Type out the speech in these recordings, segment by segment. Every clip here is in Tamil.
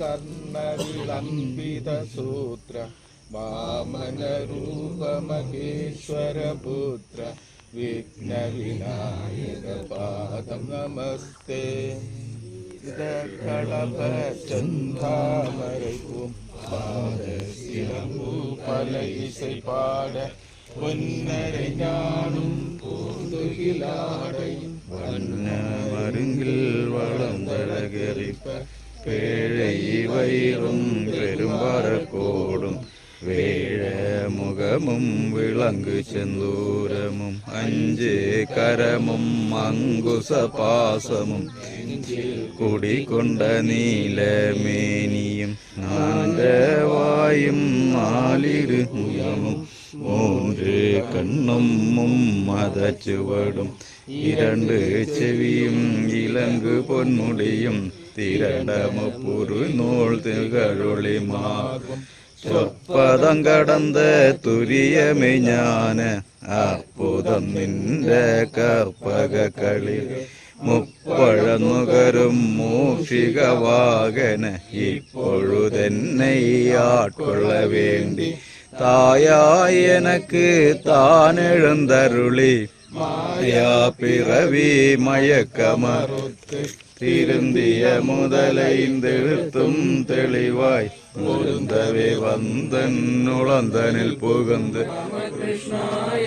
कर्णविलम्बितसूत्र वामनरूपमहेश्वरपुत्र विघ्नविनायकपादं नमस्ते கடபச்சந்தாமரைக்கும் பாட சிலம்பு பல இசை பாட பொன்னரை ஞானும் பூந்துகிலாடை வண்ண மருங்கில் வளம் தழகரிப்ப പേഴയി വൈറും പേഴയിവയിറും പെരുമ്പാറക്കോടും വേഴ മുഖമും വിളങ്ക് ചെന്തൂരമും അഞ്ച് കരമും അങ്കുസപാസമും കുടികൊണ്ട നീലമേനിയും നാലവായും നാലിരു മുഖമും മൂന്ന് കണ്ണും മത ചുവടും ഇരണ്ട് ചെവിയും ഇലങ്ക് പൊന്മുടിയും തിരണ്ടമുപ്പുറു നൂൾ തികഴൊളിമാകും. ചൊപ്പതം കടന്ത് തുരിയമി ഞാൻ അപ്പുതം നിന്റെ കർപ്പക കളി முப்பழநுகரும் மூஷிக வாகன இப்பொழுதென்னை ஆட்கொள்ள வேண்டி தாயாய் எனக்கு தான் எழுந்தருளி மாயா பிறவி மயக்கமறுத்து திருந்திய முதலைந்தெழுத்தும் தெளிவாய். பொருந்தவே வந்தன் நுழந்தனில் புகுந்து. கிருஷ்ணாய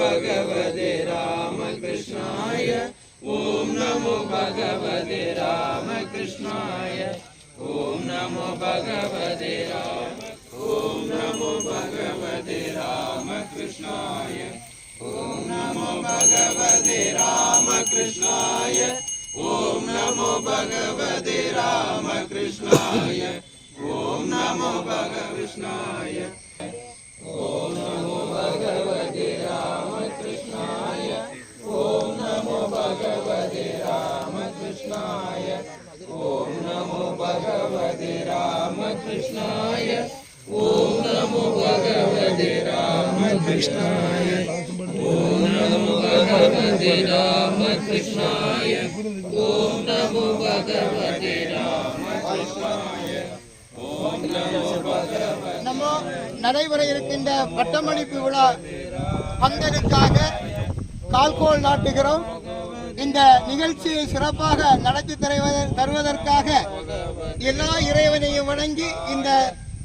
भगवते राम कृष्णाय ॐ नमो भगवते राम रामकृष्णाय। ॐ नमो भगवते राम ओम नमो भगवते राम कृष्णाय ॐ नमो भगवते राम रामकृष्णाय। ॐ नमो भगवते राम कृष्णाय ॐ नमो भगकृष्णाय நம்ம நடைபெற இருக்கின்ற பட்டமளிப்பு விழா பங்கனுக்காக கால்கோல் நாட்டுகிறோம். இந்த நிகழ்ச்சியை சிறப்பாக நடத்தி தருவதற்காக எல்லா இறைவனையும் வணங்கி இந்த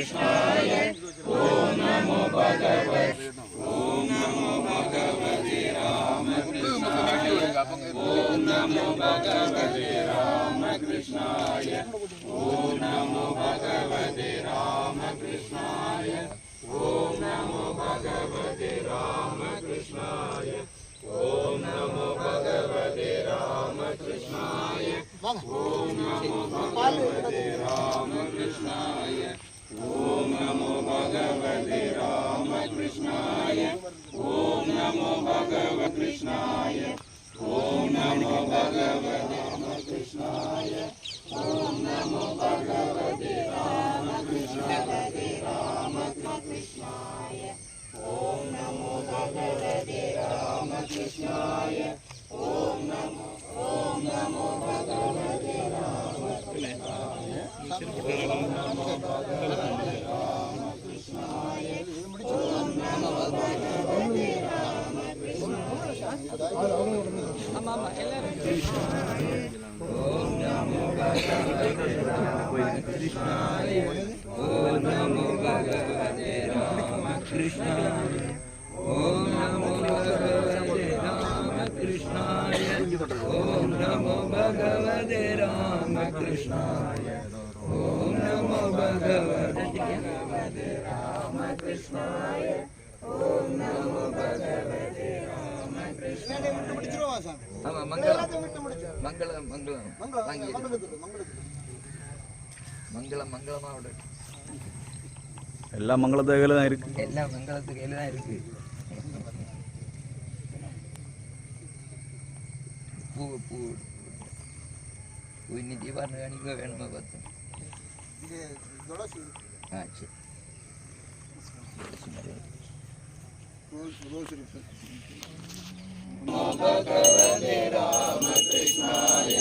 कृष्णाय ओम नमो भगवते ओम नमो भगवते रामकृष्णाय ओम नमो भगवते रामकृष्णाय ओम नमो भगवते रामकृष्णाय ओम नमो भगवते रामकृष्णाय ओम नमो भगवते रामकृष्णाय ओम नमो भगवते ഓം നമോ മംഗളം മംഗളം മംഗളം എല്ലാ മംഗളത്തേക്കലായിരിക്കും എല്ലാ മംഗളത്തേക്കലായിരിക്കും പൂ പൂ പറഞ്ഞു കാണിക്കുക വേണം പത്ത്? Thanks. नमो भगवते रामकृष्णाय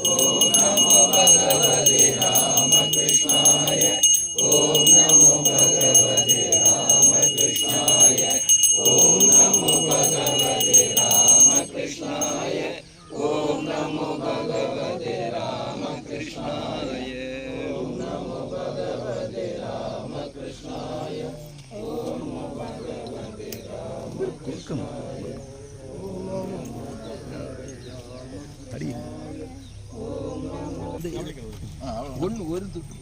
ओम नमो भगवते रामकृष्णाय। ॐ துட்டு.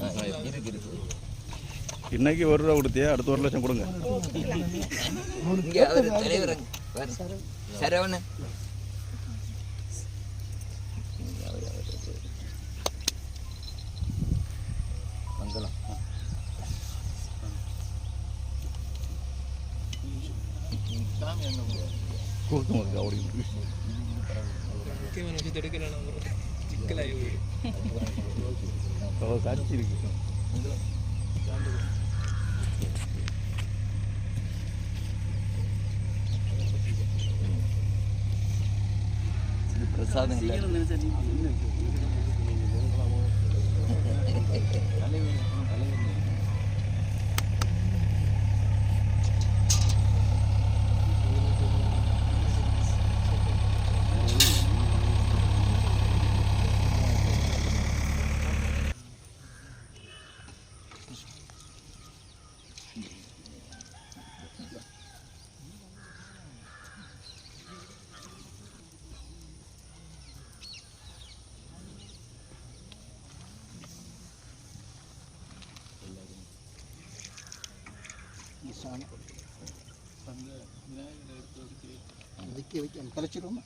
ஆ, இருக்கு இருக்கு இன்னைக்கு ஒரு ரூபா கொடுத்தியா? அடுத்த ஒரு லட்சம் கொடுங்க. சரவணன். கொடுக்க ஓடி காட்சி இருக்கு இது பிரசாதம் இல்லை வைக்க வைக்க கலைச்சிருவோமா